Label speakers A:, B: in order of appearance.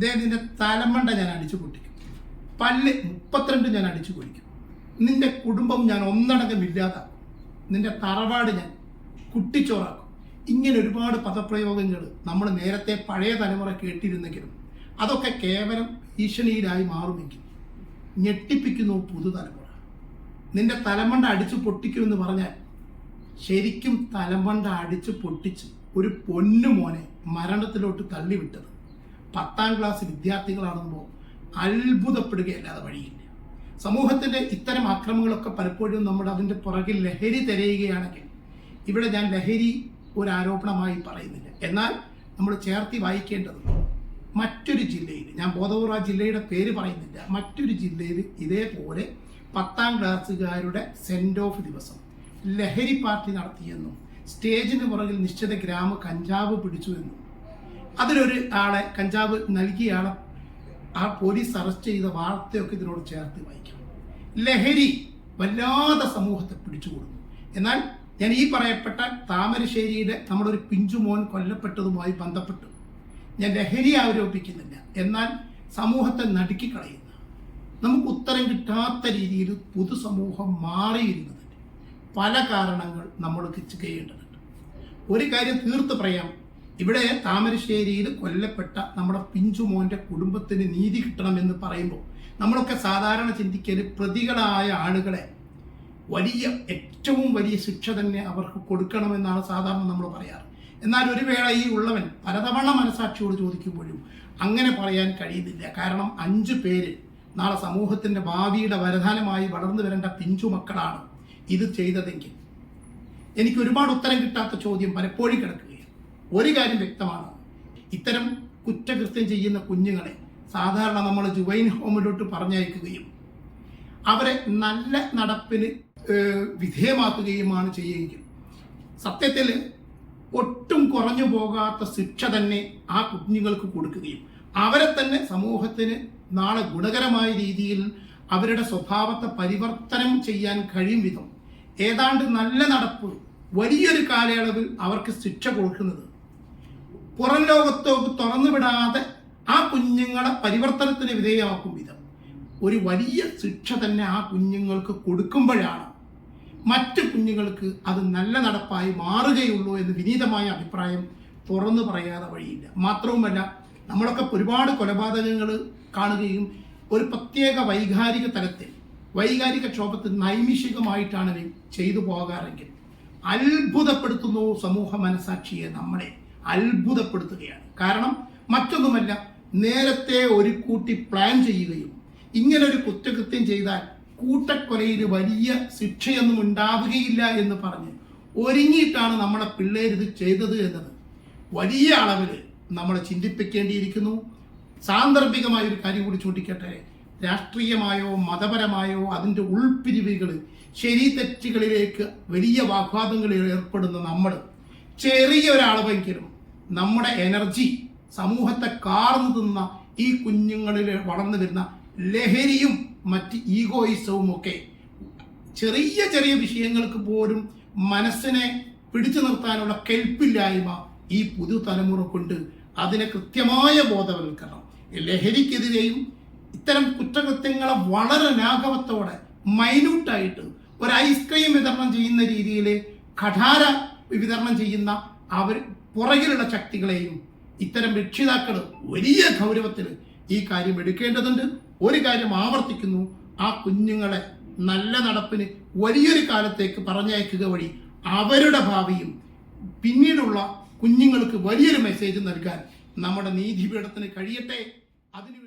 A: ദേ തലമണ്ട ഞാൻ അടിച്ചു പൊട്ടിക്കും. പല്ല് മുപ്പത്തിരണ്ട് ഞാൻ അടിച്ചു പൊടിക്കും നിന്റെ കുടുംബം ഞാൻ ഒന്നടങ്കം ഇല്ലാതാക്കും. നിന്റെ തറവാട് ഞാൻ കുട്ടിച്ചോറാക്കും. ഇങ്ങനെ ഒരുപാട് പദപ്രയോഗങ്ങൾ നമ്മൾ നേരത്തെ പഴയ തലമുറ കേട്ടിരുന്നെങ്കിലും അതൊക്കെ കേവലം ഭീഷണിയിലായി മാറുമെങ്കിൽ ഞെട്ടിപ്പിക്കുന്നു പുതുതലമുറ. നിന്റെ തലമണ്ട അടിച്ചു പൊട്ടിക്കുമെന്ന് പറഞ്ഞാൽ ശരിക്കും തലമണ്ട അടിച്ചു പൊട്ടിച്ച് ഒരു പൊന്നു മോനെ മരണത്തിലോട്ട് തള്ളിവിട്ടത് പത്താം ക്ലാസ് വിദ്യാർത്ഥികളാണെന്നോ അത്ഭുതപ്പെടുകയല്ലാതെ വഴിയില്ല. സമൂഹത്തിന്റെ ഇത്തരം ആക്രമങ്ങളൊക്കെ പലപ്പോഴും നമ്മൾ അതിന്റെ പുറകിൽ ലഹരി തിരയുകയാണെങ്കിൽ ഇവിടെ ഞാൻ ലഹരി ഒരു ആരോപണമായി പറയുന്നില്ല. എന്നാൽ നമ്മൾ ചേർത്തി വായിക്കേണ്ടത് മറ്റൊരു ജില്ലയിൽ ഞാൻ ബോധപൂർവ ജില്ലയുടെ പേര് പറയുന്നില്ല മറ്റൊരു ജില്ലയിൽ ഇതേപോലെ പത്താം ക്ലാസ്സുകാരുടെ സെൻഡ് ഓഫ് ദിവസം ലഹരി പാർട്ടി നടത്തിയെന്നും സ്റ്റേജിന് പുറകിൽ നിശ്ചിത ഗ്രാമ കഞ്ചാവ് പിടിച്ചു എന്നും അതിലൊരു ആളെ കഞ്ചാവ് നൽകിയാണ് ആ പോലീസ് അറസ്റ്റ് ചെയ്ത വാർത്തയൊക്കെ ഇതിനോട് ചേർത്ത് വായിക്കണം ലഹരി വല്ലാതെ സമൂഹത്തെ പിടിച്ചു കൊടുക്കും എന്നാൽ ഞാൻ ഈ പറയപ്പെട്ട താമരശ്ശേരിയുടെ നമ്മുടെ ഒരു പിഞ്ചുമോൻ കൊല്ലപ്പെട്ടതുമായി ബന്ധപ്പെട്ടു. ഞാൻ ലഹരി ആരോപിക്കുന്നില്ല. എന്നാൽ സമൂഹത്തെ നടുക്കി കളയുന്ന നമുക്ക് ഉത്തരം കിട്ടാത്ത രീതിയിൽ പൊതുസമൂഹം മാറിയിരുന്നതിന് പല കാരണങ്ങൾ നമ്മൾ ചെയ്യേണ്ടതുണ്ട് ഒരു കാര്യം തീർത്ത് പറയാം. ഇവിടെ താമരശ്ശേരിയിൽ കൊല്ലപ്പെട്ട നമ്മുടെ പിഞ്ചുമോന്റെ കുടുംബത്തിന് നീതി കിട്ടണമെന്ന് പറയുമ്പോൾ നമ്മളൊക്കെ സാധാരണ ചിന്തിക്കൽ പ്രതികളായ ആളുകളെ വലിയ ഏറ്റവും വലിയ ശിക്ഷ തന്നെ അവർക്ക് കൊടുക്കണമെന്നാണ് സാധാരണ നമ്മൾ പറയാറ്. എന്നാൽ ഒരു വേള ഈ ഉള്ളവൻ പലതവണ മനസാക്ഷിയോട് ചോദിക്കുമ്പോഴും അങ്ങനെ പറയാൻ കഴിയുന്നില്ല. കാരണം അഞ്ച് പേര് നാളെ സമൂഹത്തിന്റെ ഭാവിയുടെ വരദാനമായി വളർന്നു വരേണ്ട പിഞ്ചു മക്കളാണ് ഇത് ചെയ്തതെങ്കിൽ. എനിക്ക് ഒരുപാട് ഉത്തരം കിട്ടാത്ത ചോദ്യം പലപ്പോഴും കിടക്കുകയാണ് ഒരു കാര്യം വ്യക്തമാണ്. ഇത്തരം കുറ്റകൃത്യം ചെയ്യുന്ന കുഞ്ഞുങ്ങളെ സാധാരണ നമ്മൾ ജുവൈൻ ഹോമിലോട്ട് പറഞ്ഞയക്കുകയും അവരെ നല്ല നടപ്പിന് വിധേയമാക്കുകയുമാണ് ചെയ്യുമെങ്കിൽ സത്യത്തിൽ ഒട്ടും കുറഞ്ഞു പോകാത്ത ശിക്ഷ തന്നെ ആ കുഞ്ഞുങ്ങൾക്ക് കൊടുക്കുകയും അവരെ തന്നെ സമൂഹത്തിന് നാളെ ഗുണകരമായ രീതിയിൽ അവരുടെ സ്വഭാവത്തെ പരിവർത്തനം ചെയ്യാൻ കഴിയും വിധം ഏതാണ്ട് നല്ല നടപ്പ് വലിയൊരു കാലയളവിൽ അവർക്ക് ശിക്ഷ കൊടുക്കുന്നത് പുറം ലോകത്തോക്ക് തുറന്നുവിടാതെ ആ കുഞ്ഞുങ്ങളെ പരിവർത്തനത്തിന് വിധേയമാക്കും വിധം. ഒരു വലിയ ശിക്ഷ തന്നെ ആ കുഞ്ഞുങ്ങൾക്ക് കൊടുക്കുമ്പോഴാണ് മറ്റു കുഞ്ഞുങ്ങൾക്ക് അത് നല്ല നടപ്പായി മാറുകയുള്ളൂ എന്ന് വിനീതമായ അഭിപ്രായം തുറന്നു പറയാതെ വഴിയില്ല. മാത്രവുമല്ല നമ്മളൊക്കെ ഒരുപാട് കൊലപാതകങ്ങൾ കാണുകയും ഒരു പ്രത്യേക വൈകാരിക തലത്തിൽ വൈകാരിക ക്ഷോഭത്തിൽ നൈമിഷികമായിട്ടാണ് ചെയ്തു പോകാറെങ്കിൽ അത്ഭുതപ്പെടുത്തുന്നു സമൂഹ മനസാക്ഷിയെ നമ്മളെ. അത്ഭുതപ്പെടുത്തുകയാണ്. കാരണം മറ്റൊന്നുമല്ല നേരത്തെ ഒരു കൂട്ടി പ്ലാൻ ചെയ്യുകയും ഇങ്ങനൊരു കുറ്റകൃത്യം ചെയ്താൽ കൂട്ടക്കൊലയിൽ വലിയ ശിക്ഷയൊന്നും ഉണ്ടാവുകയില്ല എന്ന് പറഞ്ഞ് ഒരുങ്ങിയിട്ടാണ് നമ്മളെ പിള്ളേർ ഇത് ചെയ്തത് എന്നത്. വലിയ അളവിൽ നമ്മളെ ചിന്തിപ്പിക്കേണ്ടിയിരിക്കുന്നു. സാന്ദർഭികമായ ഒരു കാര്യം കൂടി ചൂണ്ടിക്കട്ടെ. രാഷ്ട്രീയമായോ മതപരമായോ അതിന്റെ ഉൾപിരിവുകൾ ശരി തെറ്റുകളിലേക്ക് വലിയ വാഗ്വാദങ്ങളിൽ ഏർപ്പെടുന്ന നമ്മൾ ചെറിയ ഒരാൾ ഒരളവെങ്കിലും നമ്മുടെ എനർജി സമൂഹത്തെ കാർന്നു തിന്ന ഈ കുഞ്ഞുങ്ങളിൽ വളർന്നു വരുന്ന ലഹരിയും മറ്റ് ഈഗോയിസവും ഒക്കെ ചെറിയ ചെറിയ വിഷയങ്ങൾക്ക് പോലും മനസ്സിനെ പിടിച്ചു നിർത്താനുള്ള കെൽപ്പില്ലായ്മ ഈ പുതുതലമുറ കൊണ്ട് അതിനെ കൃത്യമായ ബോധവൽക്കരണം. ലഹരിക്കെതിരെയും ഇത്തരം കുറ്റകൃത്യങ്ങളെ വളരെ ലാഘവത്തോടെ മൈന്യൂട്ടായിട്ട് ഒരു ഐസ്ക്രീം വിതരണം ചെയ്യുന്ന രീതിയിൽ കഠാര വിതരണം ചെയ്യുന്ന അവർ പുറകിലുള്ള ശക്തികളെയും ഇത്തരം രക്ഷിതാക്കൾ വലിയ ഗൗരവത്തിൽ ഈ കാര്യം എടുക്കേണ്ടതുണ്ട്. ഒരു കാര്യം ആവർത്തിക്കുന്നു. ആ കുഞ്ഞുങ്ങളെ നല്ല നടപ്പിന് വലിയൊരു കാലത്തേക്ക് പറഞ്ഞയക്കുക വഴി അവരുടെ ഭാവിയും പിന്നീടുള്ള കുഞ്ഞുങ്ങൾക്ക് വലിയൊരു മെസ്സേജ് നൽകാൻ നമ്മുടെ നീതിപീഠത്തിന് കഴിയട്ടെ. അതിനുവേണ്ടി